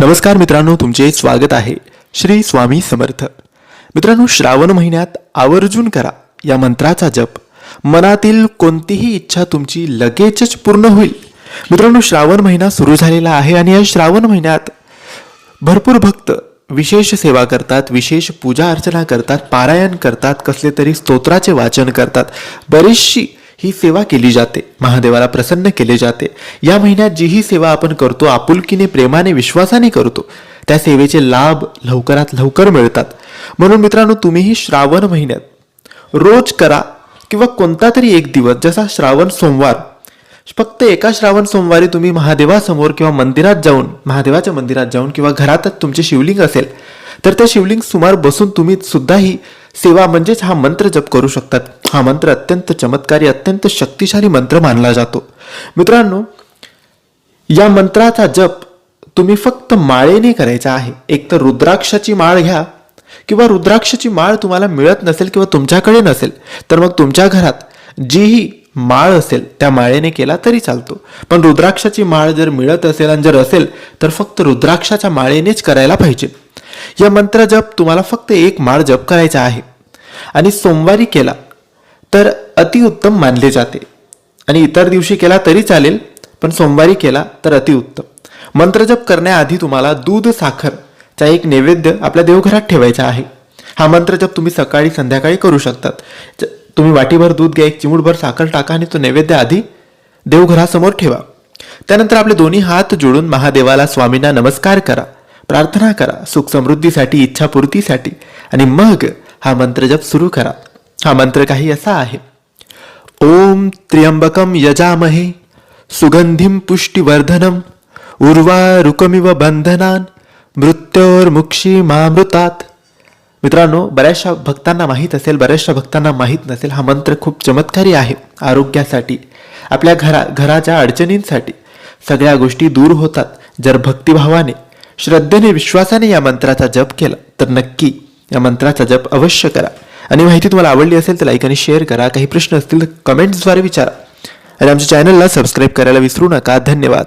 नमस्कार मित्रांनो तुमचे स्वागत आहे. श्री स्वामी समर्थ. मित्रांनो श्रावण महिन्यात आवर्जून करा या मंत्राचा जप. मनातील कोणतीही इच्छा तुमची लगेचच पूर्ण होईल. मित्रांनो श्रावण महिना सुरू झालेला आहे आणि या श्रावण महिन्यात भरपूर भक्त विशेष सेवा करतात विशेष पूजा अर्चना करतात पारायण करतात कसले तरी स्तोत्राचे वाचन करतात. बरीचशी ही सेवा केली जाते. महादेवाला प्रसन्न केले जाते. या महिन्यात जी ही सेवा आपण करतो आपुलकीने प्रेमाने विश्वासाने करतो त्या सेवेचे लाभ लवकरात लवकर मिळतात. म्हणून मित्रांनो तुम्हीही श्रावण महिन्यात रोज करा किंवा कोणता तरी एक दिवस जसा श्रावण सोमवार फक्त एका श्रावण सोमवारी तुम्ही महादेवासमोर किंवा मंदिरात जाऊन महादेवाच्या मंदिरात जाऊन किंवा घरातच तुमचे शिवलिंग असेल तर त्या शिवलिंग सुमार बसून तुम्ही सुद्धाही सेवा म्हणजेच हा मंत्र जप करू शकतात. हा मंत्र अत्यंत चमत्कारी अत्यंत शक्तिशाली मंत्र मानला जातो. मित्रांनो या मंत्राचा जप तुम्ही फक्त माळेने करायचा आहे. एक तर रुद्राक्षाची माळ घ्या किंवा रुद्राक्षाची माळ तुम्हाला मिळत नसेल किंवा तुमच्याकडे नसेल तर मग तुमच्या घरात जीही माळ असेल त्या माळेने केला तरी चालतो. पण रुद्राक्षाची माळ जर मिळत असेल आणि जर असेल तर फक्त रुद्राक्षाच्या माळेनेच करायला पाहिजे. या मंत्र जप तुम्हाला फक्त एक माळ जप करायचा आहे. आणि सोमवारी केला तर अतिउत्तम मानले जाते. आणि इतर दिवशी केला तरी चालेल पण सोमवारी केला तर अतिउत्तम. मंत्रजप करण्याआधी तुम्हाला दूध साखर चा एक नैवेद्य आपल्या देवघरात ठेवायचा आहे. हा मंत्रजप तुम्ही सकाळी संध्याकाळी करू शकतात. तुम्ही वाटीभर दूध घ्या एक चिमूटभर साखर टाका आणि तो नैवेद्य आधी देवघरासमोर ठेवा. त्यानंतर आपले दोन्ही हात जोडून महादेवाला स्वामींना नमस्कार करा प्रार्थना करा सुख समृद्धीसाठी इच्छापूर्तीसाठी आणि मग हा मंत्र जप सुरू करा. हा मंत्र काही असा आहे. ओम त्र्यंबकम यजामहे सुगंधिम पुष्टिवर्धनम उर्वारुकमिव बंधनान मृत्योर्मुक्षी मामृतात. मित्रांनो बऱ्याचशा भक्तांना माहीत असेल बऱ्याचशा भक्तांना माहीत नसेल हा मंत्र खूप चमत्कारी आहे आरोग्यासाठी आपल्या घरा घराच्या अडचणींसाठी. सगळ्या गोष्टी दूर होतात जर भक्तिभावाने श्रद्धेने विश्वासाने या मंत्राचा जप केला तर नक्की या मंत्राचा जप अवश्य करा. आणि माहिती तुम्हाला आवडली असेल तर लाईक आणि शेअर करा. काही प्रश्न असतील तर कमेंट्सद्वारे विचारा. आणि आमच्या चॅनलला सबस्क्राईब करायला विसरू नका. धन्यवाद.